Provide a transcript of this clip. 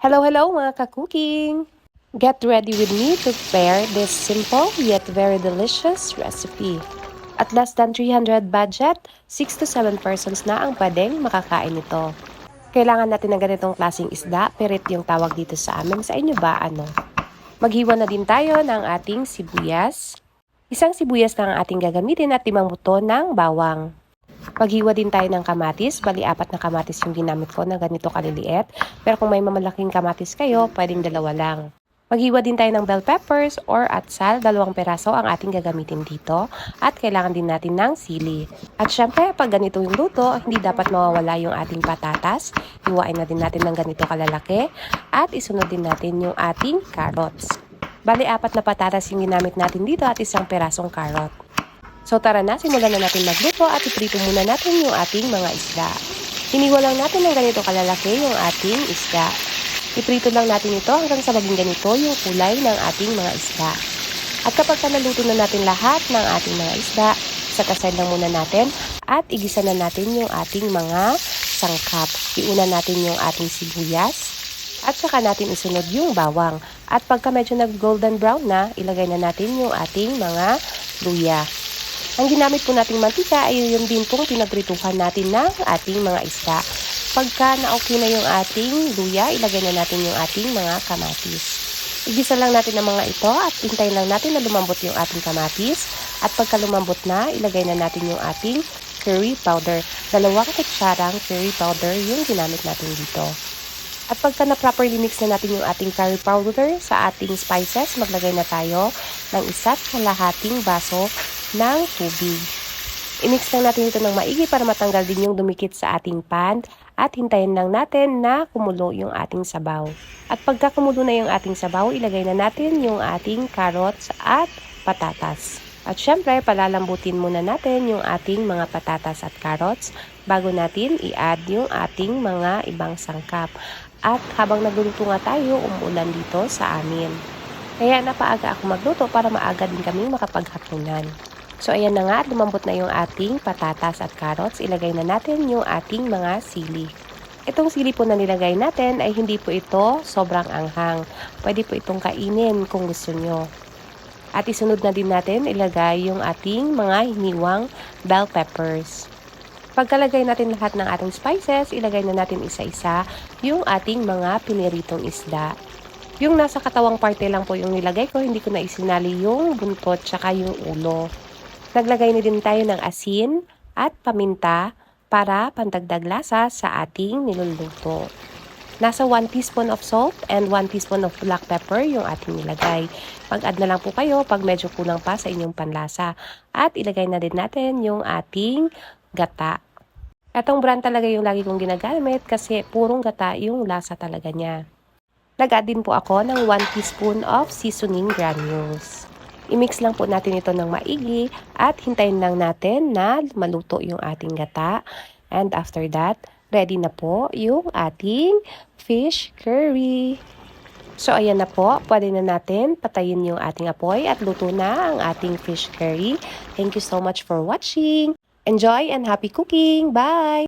Hello, hello mga ka-cooking! Get ready with me to prepare this simple yet very delicious recipe. At less than 300 budget, 6 to 7 persons na ang pwedeng makakain nito. Kailangan natin ng ganitong klaseng isda, perit yung tawag dito sa amin. Sa inyo ba ano? Maghiwa na din tayo ng ating sibuyas. Isang sibuyas lang ang ating gagamitin at limang buto ng bawang. Maghiwa din tayo ng kamatis. Bali, apat na kamatis yung ginamit ko na ganito kaliliit. Pero kung may mamalaking kamatis kayo, pwedeng dalawa lang. Maghiwa din tayo ng bell peppers or atsal. Dalawang peraso ang ating gagamitin dito. At kailangan din natin ng sili. At syempre, pag ganito yung luto, hindi dapat mawawala yung ating patatas. Hiwain na din natin ng ganito kalalaki. At isunod din natin yung ating carrots. Bali, apat na patatas yung ginamit natin dito at isang perasong carrot. So tara na, simulan na natin magluto at iprito muna natin yung ating mga isda. Hiniwa lang natin ng ganito kalalaki yung ating isda. Iprito lang natin ito hanggang sa maging ganito yung kulay ng ating mga isda. At kapag ka naluto na natin lahat ng ating mga isda, sakasay lang muna natin at igisa na natin yung ating mga sangkap. Iuna natin yung ating sibuyas at saka natin isunod yung bawang. At pagka medyo nag-golden brown na, ilagay na natin yung ating mga luya. Ang ginamit po nating mantika ay yung din pong pinagrituhan natin ng ating mga isda. Pagka na-okay na yung ating luya, ilagay na natin yung ating mga kamatis. Igisa lang natin ang mga ito at hintayin lang natin na lumambot yung ating kamatis. At pagka lumambot na, ilagay na natin yung ating curry powder. Dalawang kutsarang curry powder yung ginamit natin dito. At pagka na-properly mix na natin yung ating curry powder sa ating spices, maglagay na tayo ng isa't kalahating baso ng tubig. I-mix lang natin ito ng maigi para matanggal din yung dumikit sa ating pan at hintayin lang natin na kumulo yung ating sabaw. At pagka kumulo na yung ating sabaw, ilagay na natin yung ating carrots at patatas. At syempre, palalambutin muna natin yung ating mga patatas at carrots bago natin i-add yung ating mga ibang sangkap. At habang nagluluto nga tayo, umuulan dito sa amin. Kaya napaaga ako magluto para maaga din kaming makapaghapunan. So ayan na nga, lumambot na yung ating patatas at carrots. Ilagay na natin yung ating mga sili. Itong sili po na nilagay natin ay hindi po ito sobrang anghang. Pwede po itong kainin kung gusto nyo. At isunod na din natin ilagay yung ating mga hiniwang bell peppers. Pagkalagay natin lahat ng ating spices, ilagay na natin isa-isa yung ating mga piniritong isda. Yung nasa katawang parte lang po yung nilagay ko, hindi ko na isinali yung buntot tsaka yung ulo. Naglagay na din tayo ng asin at paminta para pandagdag lasa sa ating niluluto. Nasa 1 teaspoon of salt and 1 teaspoon of black pepper yung ating nilagay. Mag-add na lang po kayo pag medyo kulang pa sa inyong panlasa. At ilagay na din natin yung ating gata. Itong brand talaga yung lagi kong ginagamit kasi purong gata yung lasa talaga niya. Nag-add din po ako ng 1 teaspoon of seasoning granules. I-mix lang po natin ito ng maigi at hintayin lang natin na maluto yung ating gata. And after that, ready na po yung ating fish curry. So ayan na po, pwede na natin patayin yung ating apoy at luto na ang ating fish curry. Thank you so much for watching. Enjoy and happy cooking! Bye!